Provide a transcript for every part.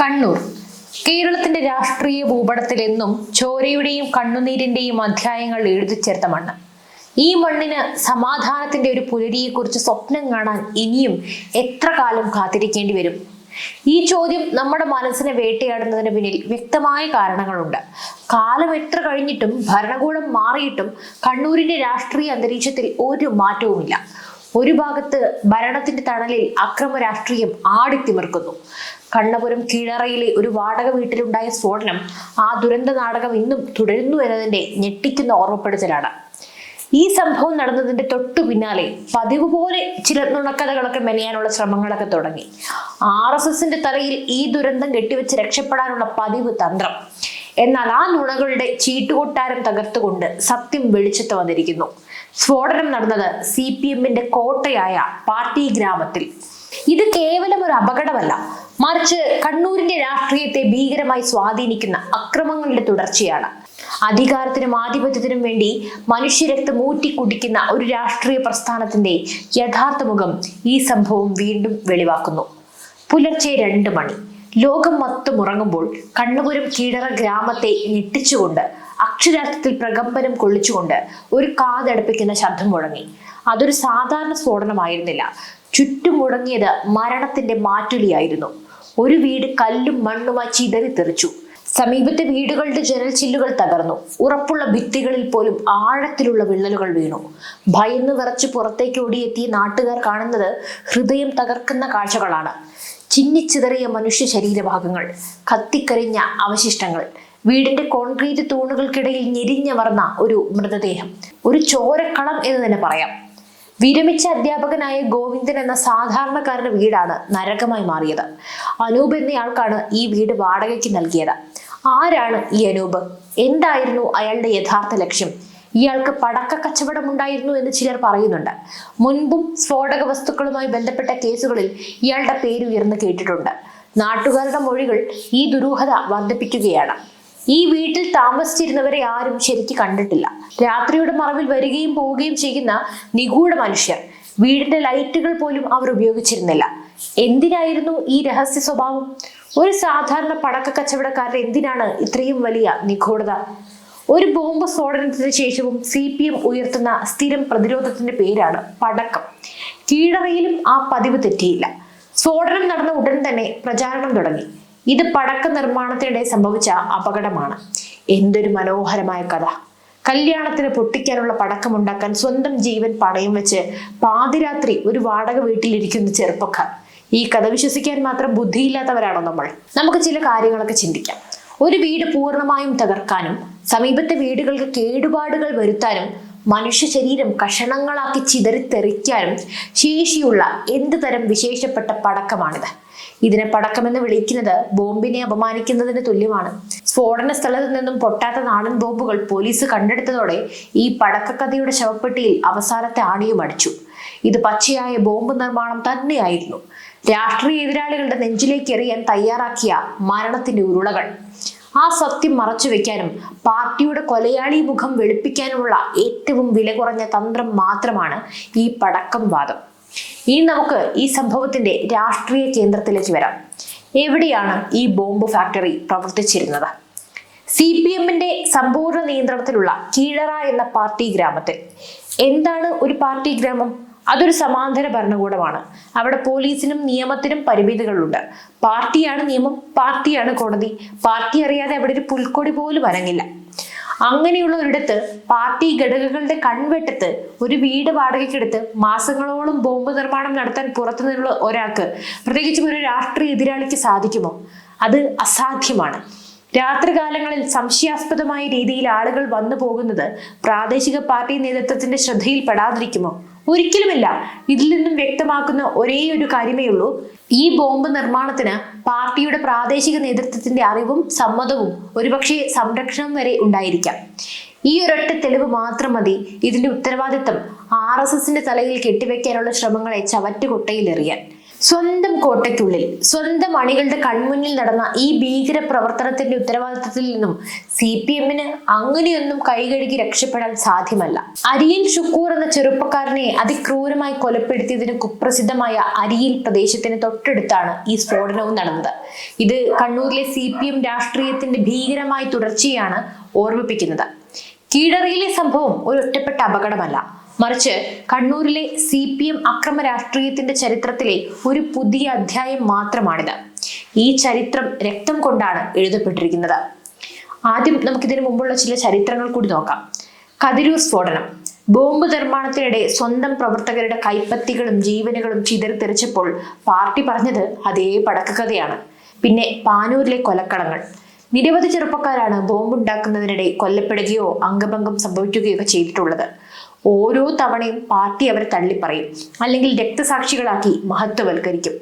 കണ്ണൂർ. കേരളത്തിന്റെ രാഷ്ട്രീയ ഭൂപടത്തിൽ എന്നും ചോരയുടെയും കണ്ണുനീരിന്റെയും അധ്യായങ്ങൾ എഴുതി ചേർത്ത മണ്ണ്. ഈ മണ്ണിന് സമാധാനത്തിന്റെ ഒരു പുലരിയെക്കുറിച്ച് സ്വപ്നം കാണാൻ ഇനിയും എത്ര കാലം കാത്തിരിക്കേണ്ടി വരും? ഈ ചോദ്യം നമ്മുടെ മനസ്സിനെ വേട്ടയാടുന്നതിന് പിന്നിൽ വ്യക്തമായ കാരണങ്ങളുണ്ട്. കാലം എത്ര കഴിഞ്ഞിട്ടും ഭരണകൂടം മാറിയിട്ടും കണ്ണൂരിന്റെ രാഷ്ട്രീയ അന്തരീക്ഷത്തിൽ ഒരു മാറ്റവുമില്ല. ഒരു ഭാഗത്ത് ഭരണത്തിന്റെ തണലിൽ അക്രമ രാഷ്ട്രീയം ആടിത്തിമിർക്കുന്നു. കണ്ണപുരം കീഴറയിലെ ഒരു വാടക വീട്ടിലുണ്ടായ സ്ഫോടനം ആ ദുരന്ത നാടകം ഇന്നും തുടരുന്നു എന്നതിന്റെ ഞെട്ടിക്കുന്ന ഓർമ്മപ്പെടുത്തലാണ്. ഈ സംഭവം നടന്നതിന്റെ തൊട്ടു പിന്നാലെ പതിവ് പോലെ ചില നുണക്കഥകളൊക്കെ മെനയാനുള്ള ശ്രമങ്ങളൊക്കെ തുടങ്ങി. ആർ എസ് എസിന്റെ തലയിൽ ഈ ദുരന്തം കെട്ടിവെച്ച് രക്ഷപ്പെടാനുള്ള പതിവ് തന്ത്രം. എന്നാൽ ആ നുണകളുടെ ചീട്ടുകൊട്ടാരം തകർത്തുകൊണ്ട് സത്യം വെളിച്ചത്ത് വന്നിരിക്കുന്നു. സ്ഫോടനം നടന്നത് സി പി എമ്മിന്റെ കോട്ടയായ പാർട്ടി ഗ്രാമത്തിൽ. ഇത് കേവലം ഒരു അപകടമല്ല മറിച്ച് കണ്ണൂരിന്റെ രാഷ്ട്രീയത്തെ ഭീകരമായി സ്വാധീനിക്കുന്ന അക്രമങ്ങളുടെ തുടർച്ചയാണ്. അധികാരത്തിനും ആധിപത്യത്തിനും വേണ്ടി മനുഷ്യരക്തം ഊറ്റിക്കുടിക്കുന്ന ഒരു രാഷ്ട്രീയ പ്രസ്ഥാനത്തിന്റെ യഥാർത്ഥ മുഖം ഈ സംഭവം വീണ്ടും വെളിവാക്കുന്നു. പുലർച്ചെ രണ്ട് മണി. ലോകം മൊത്തം ഉറങ്ങുമ്പോൾ കണ്ണപുരം കീഴറ ഗ്രാമത്തെ ഞെട്ടിച്ചുകൊണ്ട് അക്ഷരാർത്ഥത്തിൽ പ്രകമ്പനം കൊള്ളിച്ചുകൊണ്ട് ഒരു കാതടുപ്പിക്കുന്ന ശബ്ദം മുഴങ്ങി. അതൊരു സാധാരണ സ്ഫോടനമായിരുന്നില്ല. ചുറ്റും മുഴങ്ങിയത് മരണത്തിന്റെ മാറ്റുലിയായിരുന്നു. ഒരു വീട് കല്ലും മണ്ണുമായി ചിതറി തെറിച്ചു. സമീപത്തെ വീടുകളുടെ ജനൽ ചില്ലുകൾ തകർന്നു. ഉറപ്പുള്ള ഭിത്തികളിൽ പോലും ആഴത്തിലുള്ള വിള്ളലുകൾ വീണു. ഭയന്ന് വിറച്ച് പുറത്തേക്ക് ഓടിയെത്തിയ നാട്ടുകാർ കാണുന്നത് ഹൃദയം തകർക്കുന്ന കാഴ്ചകളാണ്. ചിന്നിച്ചിതറിയ മനുഷ്യ ശരീരഭാഗങ്ങൾ കത്തിക്കരിഞ്ഞ അവശിഷ്ടങ്ങൾ വീടിന്റെ കോൺക്രീറ്റ് തൂണുകൾക്കിടയിൽ ഞെരിഞ്ഞമർന്ന ഒരു മൃതദേഹം. ഒരു ചോരക്കളം എന്ന് തന്നെ പറയാം. വിരമിച്ച അധ്യാപകനായ ഗോവിന്ദൻ എന്ന സാധാരണക്കാരന്റെ വീടാണ് നരകമായി മാറിയത്. അനൂപ് എന്നയാൾക്കാണ് ഈ വീട് വാടകയ്ക്ക് നൽകിയത്. ആരാണ് ഈ അനൂപ്? എന്തായിരുന്നു അയാളുടെ യഥാർത്ഥ ലക്ഷ്യം? ഇയാൾക്ക് പടക്ക കച്ചവടം ഉണ്ടായിരുന്നു എന്ന് ചിലർ പറയുന്നുണ്ട്. മുൻപും സ്ഫോടക വസ്തുക്കളുമായി ബന്ധപ്പെട്ട കേസുകളിൽ ഇയാളുടെ പേര് ഉയർന്നു കേട്ടിട്ടുണ്ട്. നാട്ടുകാരുടെ മൊഴികൾ ഈ ദുരൂഹത വർദ്ധിപ്പിക്കുകയാണ്. ഈ വീട്ടിൽ താമസിച്ചിരുന്നവരെ ആരും ശരിക്ക് കണ്ടിട്ടില്ല. രാത്രിയുടെ മറവിൽ വരികയും പോവുകയും ചെയ്യുന്ന നിഗൂഢ മനുഷ്യർ വീടിന്റെ ലൈറ്റുകൾ പോലും അവർ ഉപയോഗിച്ചിരുന്നില്ല. എന്തിനായിരുന്നു ഈ രഹസ്യ സ്വഭാവം? ഒരു സാധാരണ പടക്ക കച്ചവടക്കാരൻ എന്തിനാണ് ഇത്രയും വലിയ നിഗൂഢത? ഒരു ബോംബ് സ്ഫോടനത്തിന് ശേഷവും സി പി എം ഉയർത്തുന്ന സ്ഥിരം പ്രതിരോധത്തിന്റെ പേരാണ് പടക്കം. കീഴറയിലും ആ പതിവ് തെറ്റിയില്ല. സ്ഫോടനം നടന്ന ഉടൻ തന്നെ പ്രചാരണം തുടങ്ങി. ഇത് പടക്ക നിർമ്മാണത്തിനിടെ സംഭവിച്ച അപകടമാണ്. എന്തൊരു മനോഹരമായ കഥ. കല്യാണത്തിന് പൊട്ടിക്കാനുള്ള പടക്കമുണ്ടാക്കാൻ സ്വന്തം ജീവൻ പണയം വെച്ച് പാതിരാത്രി ഒരു വാടക വീട്ടിലിരിക്കുന്ന ചെറുപ്പക്കാർ. ഈ കഥ വിശ്വസിക്കാൻ മാത്രം ബുദ്ധിയില്ലാത്തവരാണോ നമ്മൾ? നമുക്ക് ചില കാര്യങ്ങളൊക്കെ ചിന്തിക്കാം. ഒരു വീട് പൂർണമായും തകർക്കാനും സമീപത്തെ വീടുകൾക്ക് കേടുപാടുകൾ വരുത്താനും മനുഷ്യ ശരീരം കഷണങ്ങളാക്കി ചിതറിത്തെറിക്കാനും ശേഷിയുള്ള എന്ത് തരം വിശേഷപ്പെട്ട പടക്കമാണിത്. ഇതിനെ പടക്കമെന്ന് വിളിക്കുന്നത് ബോംബിനെ അപമാനിക്കുന്നതിന് തുല്യമാണ്. സ്ഫോടന സ്ഥലത്ത് നിന്നും പൊട്ടാത്ത നാടൻ ബോംബുകൾ പോലീസ് കണ്ടെടുത്തതോടെ ഈ പടക്കക്കഥയുടെ ശവപ്പെട്ടിയിൽ അവസാനത്തെ ആണിയും അടിച്ചു. ഇത് പച്ചയായ ബോംബ് നിർമ്മാണം തന്നെയായിരുന്നു. രാഷ്ട്രീയ എതിരാളികളുടെ നെഞ്ചിലേക്ക് എറിയാൻ തയ്യാറാക്കിയ മരണത്തിന്റെ ഉരുളകൾ. ആ സത്യം മറച്ചു വെക്കാനും പാർട്ടിയുടെ കൊലയാളി മുഖം വെളുപ്പിക്കാനുമുള്ള ഏറ്റവും വില കുറഞ്ഞ തന്ത്രം മാത്രമാണ് ഈ പടക്കം വാദം. ഇനി നമുക്ക് ഈ സംഭവത്തിന്റെ രാഷ്ട്രീയ കേന്ദ്രത്തിലേക്ക് വരാം. എവിടെയാണ് ഈ ബോംബ് ഫാക്ടറി പ്രവർത്തിച്ചിരുന്നത്? സി പി എമ്മിന്റെ സമ്പൂർണ നിയന്ത്രണത്തിലുള്ള കീഴറ എന്ന പാർട്ടി ഗ്രാമത്തിൽ. എന്താണ് ഒരു പാർട്ടി ഗ്രാമം? അതൊരു സമാന്തര ഭരണകൂടമാണ്. അവിടെ പോലീസിനും നിയമത്തിനും പരിമിതികളുണ്ട്. പാർട്ടിയാണ് നിയമം പാർട്ടിയാണ് കോടതി. പാർട്ടി അറിയാതെ അവിടെ ഒരു പുൽക്കൊടി പോലും അനങ്ങില്ല അങ്ങനെയുള്ള ഒരിടത്ത് പാർട്ടി ഘടകങ്ങളുടെ കൺവെട്ടത്ത് ഒരു വീട് വാടകയ്ക്കെടുത്ത് മാസങ്ങളോളം ബോംബ് നിർമ്മാണം നടത്താൻ പുറത്തു നിന്നുള്ള ഒരാൾക്ക് പ്രത്യേകിച്ചും ഒരു രാഷ്ട്രീയ എതിരാളിക്ക് സാധിക്കുമോ? അത് അസാധ്യമാണ്. രാത്രികാലങ്ങളിൽ സംശയാസ്പദമായ രീതിയിൽ ആളുകൾ വന്നു പോകുന്നത് പ്രാദേശിക പാർട്ടി നേതൃത്വത്തിന്റെ ശ്രദ്ധയിൽപ്പെടാതിരിക്കുമോ ഒരിക്കലുമില്ല. ഇതിൽ നിന്നും വ്യക്തമാക്കുന്ന ഒരേ ഒരു കാര്യമേ ഉള്ളൂ ഈ ബോംബ് നിർമ്മാണത്തിന് പാർട്ടിയുടെ പ്രാദേശിക നേതൃത്വത്തിന്റെ അറിവും സമ്മതവും ഒരുപക്ഷെ സംരക്ഷണം വരെ ഉണ്ടായിരിക്കാം. ഈ ഒരൊറ്റ തെളിവ് മാത്രം മതി. ഇതിന്റെ ഉത്തരവാദിത്തം ആർ എസ് എസിന്റെ തലയിൽ കെട്ടിവെക്കാനുള്ള ശ്രമങ്ങളെ ചവറ്റുകൊട്ടയിലെറിയാൻ. സ്വന്തം കോട്ടയ്ക്കുള്ളിൽ സ്വന്തം അണികളുടെ കൺമുന്നിൽ നടന്ന ഈ ഭീകര പ്രവർത്തനത്തിന്റെ ഉത്തരവാദിത്തത്തിൽ നിന്നും സി പി എമ്മിന് അങ്ങനെയൊന്നും കൈകഴുകി രക്ഷപ്പെടാൻ സാധ്യമല്ല. അരിയിൽ ഷുക്കൂർ എന്ന ചെറുപ്പക്കാരനെ അതിക്രൂരമായി കൊലപ്പെടുത്തിയതിന് കുപ്രസിദ്ധമായ അരിയിൽ പ്രദേശത്തിന് തൊട്ടടുത്താണ് ഈ സ്ഫോടനവും നടന്നത്. ഇത് കണ്ണൂരിലെ സി പി എം രാഷ്ട്രീയത്തിന്റെ ഭീകരമായ തുടർച്ചയാണ് ഓർമ്മിപ്പിക്കുന്നത്. കീഴറിയിലെ സംഭവം ഒരു ഒറ്റപ്പെട്ട അപകടമല്ല. മറിച്ച് കണ്ണൂരിലെ സി പി എം അക്രമ രാഷ്ട്രീയത്തിന്റെ ചരിത്രത്തിലെ ഒരു പുതിയ അധ്യായം മാത്രമാണിത്. ഈ ചരിത്രം രക്തം കൊണ്ടാണ് എഴുതപ്പെട്ടിരിക്കുന്നത്. ആദ്യം നമുക്കിതിനു മുമ്പുള്ള ചില ചരിത്രങ്ങൾ കൂടി നോക്കാം. കതിരൂർ സ്ഫോടനം. ബോംബ് നിർമ്മാണത്തിനിടെ സ്വന്തം പ്രവർത്തകരുടെ കൈപ്പത്തികളും ജീവനുകളും ചിതറിത്തെറിച്ചപ്പോൾ പാർട്ടി പറഞ്ഞത് അതേ പടക്കകഥയാണ്. പിന്നെ പാനൂരിലെ കൊലക്കളങ്ങൾ നിരവധി ചെറുപ്പക്കാരാണ് ബോംബുണ്ടാക്കുന്നതിനിടെ കൊല്ലപ്പെടുകയോ അംഗഭംഗം സംഭവിക്കുകയോ ചെയ്തിട്ടുള്ളത്. ഓരോ തവണയും പാർട്ടി അവരെ തള്ളിപ്പറയും. അല്ലെങ്കിൽ രക്തസാക്ഷികളാക്കി മഹത്വവൽക്കരിക്കും.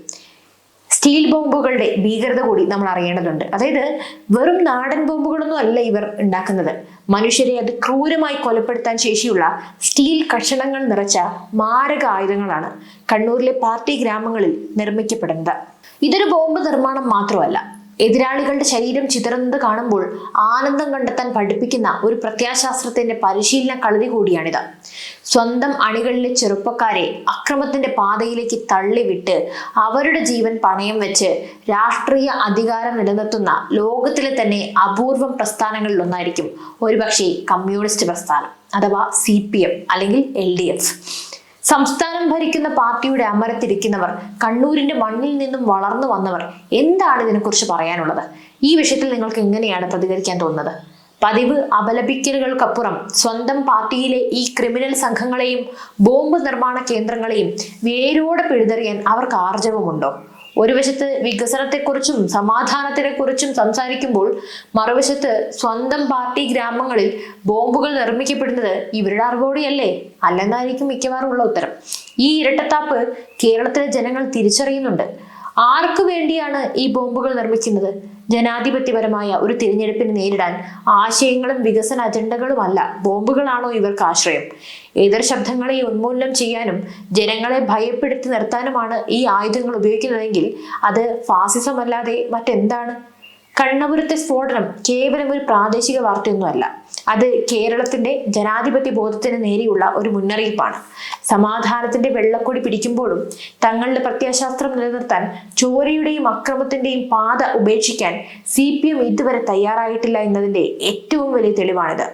സ്റ്റീൽ ബോംബുകളുടെ ഭീകരത കൂടി നമ്മൾ അറിയേണ്ടതുണ്ട്. അതായത് വെറും നാടൻ ബോംബുകളൊന്നും അല്ല ഇവർ ഉണ്ടാക്കുന്നത്. മനുഷ്യരെ അത് ക്രൂരമായി കൊലപ്പെടുത്താൻ ശേഷിയുള്ള സ്റ്റീൽ കഷണങ്ങൾ നിറച്ച മാരക ആയുധങ്ങളാണ് കണ്ണൂരിലെ പാർട്ടി ഗ്രാമങ്ങളിൽ നിർമ്മിക്കപ്പെടുന്നത്. ഇതൊരു ബോംബ് നിർമ്മാണം മാത്രമല്ല എതിരാളികളുടെ ശരീരം ചിതറുന്നത് കാണുമ്പോൾ ആനന്ദം കണ്ടെത്താൻ പഠിപ്പിക്കുന്ന ഒരു പ്രത്യാശാസ്ത്രത്തിന്റെ പരിശീലന കളരി കൂടിയാണിത്. സ്വന്തം അണികളിലെ ചെറുപ്പക്കാരെ അക്രമത്തിന്റെ പാതയിലേക്ക് തള്ളിവിട്ട് അവരുടെ ജീവൻ പണയം വെച്ച് രാഷ്ട്രീയ അധികാരം നിലനിർത്തുന്ന ലോകത്തിലെ തന്നെ അപൂർവം പ്രസ്ഥാനങ്ങളിൽ ഒന്നായിരിക്കും ഒരുപക്ഷെ കമ്മ്യൂണിസ്റ്റ് പ്രസ്ഥാനം അഥവാ സി അല്ലെങ്കിൽ എൽ സംസ്ഥാനം ഭരിക്കുന്ന പാർട്ടിയുടെ അമരത്തിരിക്കുന്നവർ കണ്ണൂരിന്റെ മണ്ണിൽ നിന്നും വളർന്നു വന്നവർ എന്താണ് ഇതിനെക്കുറിച്ച് പറയാനുള്ളത്? ഈ വിഷയത്തിൽ നിങ്ങൾക്ക് എങ്ങനെയാണ് പ്രതികരിക്കാൻ തോന്നുന്നത്? പതിവ് അപലപിക്കലുകൾക്കപ്പുറം സ്വന്തം പാർട്ടിയിലെ ഈ ക്രിമിനൽ സംഘങ്ങളെയും ബോംബ് നിർമ്മാണ കേന്ദ്രങ്ങളെയും വേരോടെ പിഴുതെറിയാൻ അവർക്ക് ആർജവമുണ്ടോ? ഒരു വശത്ത് വികസനത്തെക്കുറിച്ചും സമാധാനത്തിനെക്കുറിച്ചും സംസാരിക്കുമ്പോൾ മറുവശത്ത് സ്വന്തം പാർട്ടി ഗ്രാമങ്ങളിൽ ബോംബുകൾ നിർമ്മിക്കപ്പെടുന്നത് ഇവരുടെ അറിവോടെയല്ലേ? അല്ലെന്നായിരിക്കും മിക്കവാറും ഉള്ള ഉത്തരം. ഈ ഇരട്ടത്താപ്പ് കേരളത്തിലെ ജനങ്ങൾ തിരിച്ചറിയുന്നുണ്ട്. ആർക്കു വേണ്ടിയാണ് ഈ ബോംബുകൾ നിർമ്മിക്കുന്നത്? ജനാധിപത്യപരമായ ഒരു തിരഞ്ഞെടുപ്പിനെ നേരിടാൻ ആശയങ്ങളും വികസന അജണ്ടകളുമല്ല ബോംബുകളാണോ ഇവർക്ക് ആശ്രയം? എതിർ ശബ്ദങ്ങളെ ഉന്മൂലനം ചെയ്യാനും ജനങ്ങളെ ഭയപ്പെടുത്തി നിർത്താനുമാണ് ഈ ആയുധങ്ങൾ ഉപയോഗിക്കുന്നതെങ്കിൽ അത് ഫാസിസം അല്ലാതെ മറ്റെന്താണ്? കണ്ണപുരത്തെ സ്ഫോടനം കേവലം ഒരു പ്രാദേശിക വാർത്തയൊന്നുമല്ല. അത് കേരളത്തിന്റെ ജനാധിപത്യ ബോധത്തിന് നേരെയുള്ള ഒരു മുന്നറിയിപ്പാണ്. സമാധാനത്തിന്റെ വെള്ളക്കൊടി പിടിക്കുമ്പോഴും തങ്ങളുടെ പ്രത്യയശാസ്ത്രം നിലനിർത്താൻ ചോരയുടെയും അക്രമത്തിന്റെയും പാത ഉപേക്ഷിക്കാൻ സി പി എം ഇതുവരെ തയ്യാറായിട്ടില്ല എന്നതിന്റെ ഏറ്റവും വലിയ തെളിവാണിത്.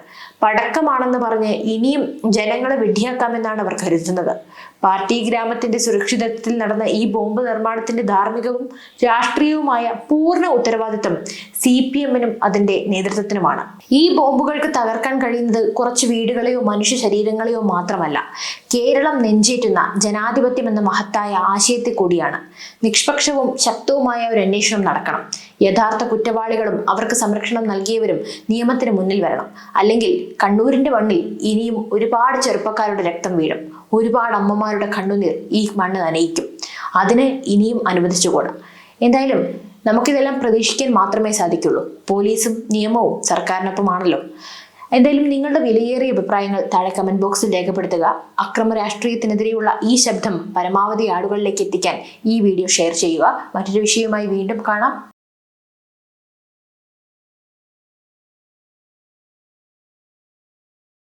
പടക്കമാണെന്ന് പറഞ്ഞ് ഇനിയും ജനങ്ങളെ വിഡ്ഢിയാക്കാമെന്നാണ് അവർ കരുതുന്നത്. പാർട്ടി ഗ്രാമത്തിന്റെ സുരക്ഷിതത്വത്തിൽ നടന്ന ഈ ബോംബ് നിർമ്മാണത്തിന്റെ ധാർമ്മികവും രാഷ്ട്രീയവുമായ പൂർണ ഉത്തരവാദിത്വം സി പി എമ്മിനും അതിന്റെ നേതൃത്വത്തിനുമാണ്. ഈ ബോംബുകൾക്ക് തകർക്കാൻ കഴിയുന്നത് കുറച്ച് വീടുകളെയോ മനുഷ്യ ശരീരങ്ങളെയോ മാത്രമല്ല കേരളം നെഞ്ചേറ്റുന്ന ജനാധിപത്യം എന്ന മഹത്തായ ആശയത്തെ കൂടിയാണ്. നിഷ്പക്ഷവും ശക്തവുമായ ഒരു അന്വേഷണം നടക്കണം. യഥാർത്ഥ കുറ്റവാളികളും അവർക്ക് സംരക്ഷണം നൽകിയവരും നിയമത്തിന് മുന്നിൽ വരണം. അല്ലെങ്കിൽ കണ്ണൂരിന്റെ മണ്ണിൽ ഇനിയും ഒരുപാട് ചെറുപ്പക്കാരുടെ രക്തം വീഴും. ഒരുപാട് അമ്മമാരുടെ കണ്ണുനീർ ഈ മണ്ണ് നനയിക്കും. അതിന് ഇനിയും അനുവദിച്ചുകൂടാ എന്തായാലും നമുക്കിതെല്ലാം പ്രതീക്ഷിക്കാൻ മാത്രമേ സാധിക്കുള്ളൂ. പോലീസും നിയമവും സർക്കാരിനൊപ്പമാണല്ലോ. എന്തായാലും നിങ്ങളുടെ വിലയേറിയ അഭിപ്രായങ്ങൾ താഴെ കമന്റ് ബോക്സിൽ രേഖപ്പെടുത്തുക. അക്രമ രാഷ്ട്രീയത്തിനെതിരെയുള്ള ഈ ശബ്ദം പരമാവധി ആളുകളിലേക്ക് എത്തിക്കാൻ ഈ വീഡിയോ ഷെയർ ചെയ്യുക. മറ്റൊരു വിഷയവുമായി വീണ്ടും കാണാം.